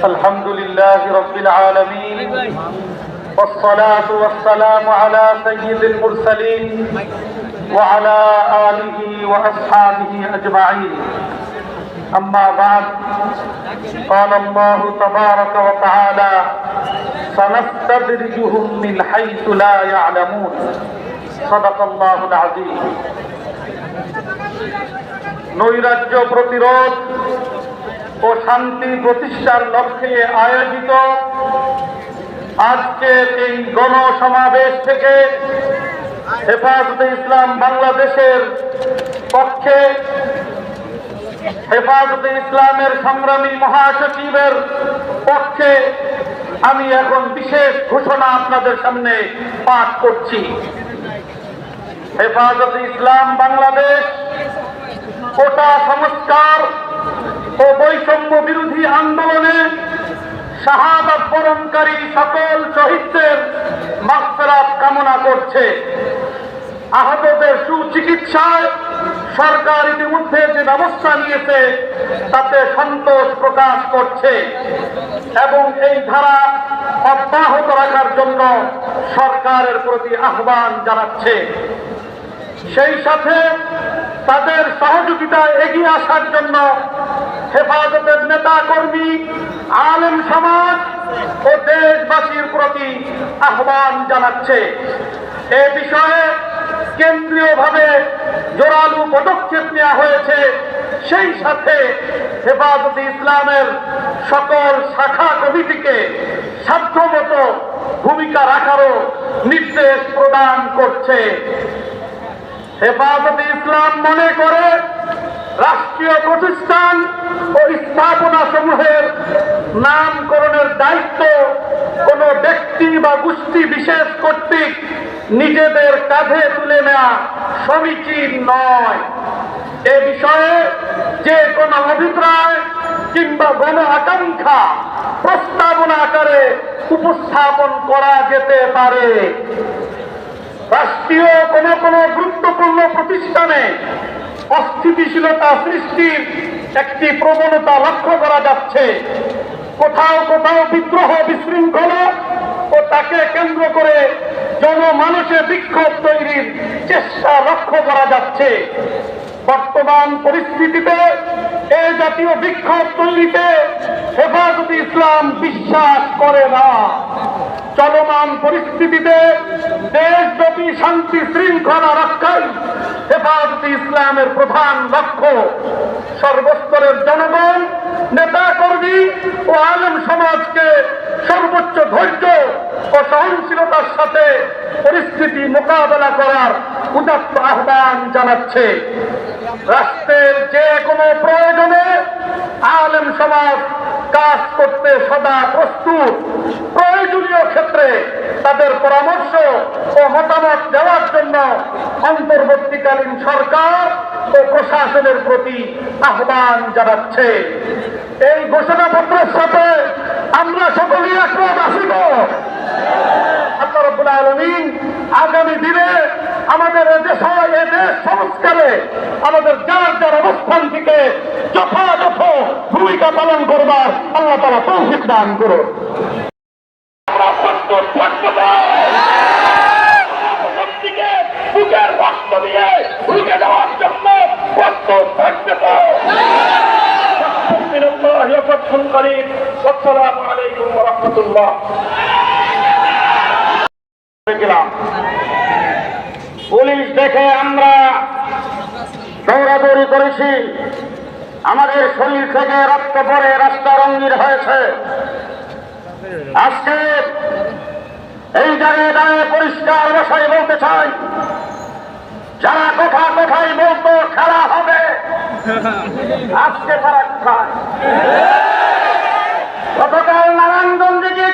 الحمد لله رب العالمين والصلاة والسلام على سيد المرسلين وعلى آله وأصحابه أجمعين أما بعد قال الله تبارك وتعالى سنستدرجهم من حيث لا يعلمون صدق الله العظيم নৈরাজ্য প্রতিরোধ ও শান্তি প্রতিষ্ঠার লক্ষ্যে আয়োজিত আজকের এই গণসমাবেশ থেকে হেফাজতে ইসলাম বাংলাদেশের পক্ষে হেফাজতে ইসলামের সংগ্রামী মহাসচিবের পক্ষে আমি এখন বিশেষ ঘোষণা আপনাদের সামনে পাঠ করছি। হেফাজতে ইসলাম বাংলাদেশ কোটা সংস্কার ও বৈষম্য বিরোধী আন্দোলনে শাহাদাত সকল শহীদদের মাগফিরাত কামনা করছে। আহতদের সুচিকিৎসায় সরকার ইতিমধ্যে যে ব্যবস্থা নিয়েছে, তাতে সন্তোষ প্রকাশ করছে এবং এই ধারা অব্যাহত রাখার জন্য সরকারের প্রতি আহ্বান জানাচ্ছে। সেই সাথে তাদের সহযোগিতায় এগিয়ে আসার জন্য হেফাজতের নেতা কর্মী আলেম সমাজ ও দেশবাসীর প্রতি আহ্বান জানাচ্ছে। এ বিষয়ে কেন্দ্রীয়ভাবে জোরালু পদক্ষেপ নেওয়া হয়েছে। সেই সাথে হেফাজতে ইসলামের সকল শাখা কমিটিকে সাধ্যমতো ভূমিকা রাখারও নির্দেশ প্রদান করছে। হেফাজতে ইসলাম মনে করে রাষ্ট্রীয় প্রতিষ্ঠান ও স্থাপনা সমূহের নামকরণের দায়িত্ব কোনো ব্যক্তি বা গোষ্ঠী বিশেষ কর্তৃক নিজেদের কাঁধে তুলে নেওয়া সমীচীন নয়। এ বিষয়ে যে কোনো অভিপ্রায় কিংবা গণ আকাঙ্ক্ষা প্রস্তাবনা আকারে উপস্থাপন করা যেতে পারে। রাষ্ট্রীয় কোন কোন গুরুত্বপূর্ণ প্রতিষ্ঠানে অস্থিতিশীলতা সৃষ্টির একটি প্রবণতা লক্ষ্য করা যাচ্ছে। কোথাও কোথাও বিদ্রোহ বিশৃঙ্খলা ও তাকে কেন্দ্র করে জনমানসে বিক্ষোভ তৈরির চেষ্টা লক্ষ্য করা যাচ্ছে। বর্তমান পরিস্থিতিতে এ জাতীয় বিক্ষোভ তৈরিতে হেফাজতে ইসলাম বিশ্বাস করে না। চলমান পরিস্থিতিতে দেশব্যাপী শান্তি শৃঙ্খলা রক্ষাই হেফাজতে ইসলামের প্রধান লক্ষ্য সর্বস্তরের জনগণ নেতা কর্মী ও আলেম সমাজকে সর্বোচ্চ ধৈর্য ও সহনশীলতার সাথে পরিস্থিতি মোকাবেলা করার উদাত্ত আহ্বান জানাচ্ছে। রাষ্ট্রের যে কোনো প্রয়োজনে আলেম সমাজ কাজ করতে সদা প্রস্তুত। প্রয়োজনীয় ক্ষেত্রে তাদের পরামর্শ ও মতামত দেওয়ার জন্য অন্তর্বর্তীকালীন সরকার ও প্রশাসনের প্রতি আহ্বান জানাচ্ছে। এই ঘোষণাপত্রের সাথে আমরা সকলেই একমত আসিব। রব্বুল আলমিন আগামী দিনে আমাদের দেশ এদেশ সংস্কারে আমাদের যার যার অবস্থান থেকে যথাযথ ভূমিকা পালন করবার আল্লাহ তারা তৌফিক দান করুন। বুকের রক্ত দিয়ে ঢুকে যাওয়ার জন্য প্রস্তুত থাকতে তো আসসালামু আলাইকুম রহমতুল্লাহ। দেখে আমরা দৌড়াদৌড়ি করেছি। আমাদের শরীর থেকে রক্ত পরে রাস্তা রঙিন হয়েছে। আজকে এই জায়গায় দাঁড়িয়ে পরিষ্কার বসাই বলতে চাই, যারা কোথা কোথায় বলতো খেলা হবে, আজকে তারা কোথায়? গতকাল নারায়ণগঞ্জে গিয়েছিলাম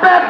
আপনি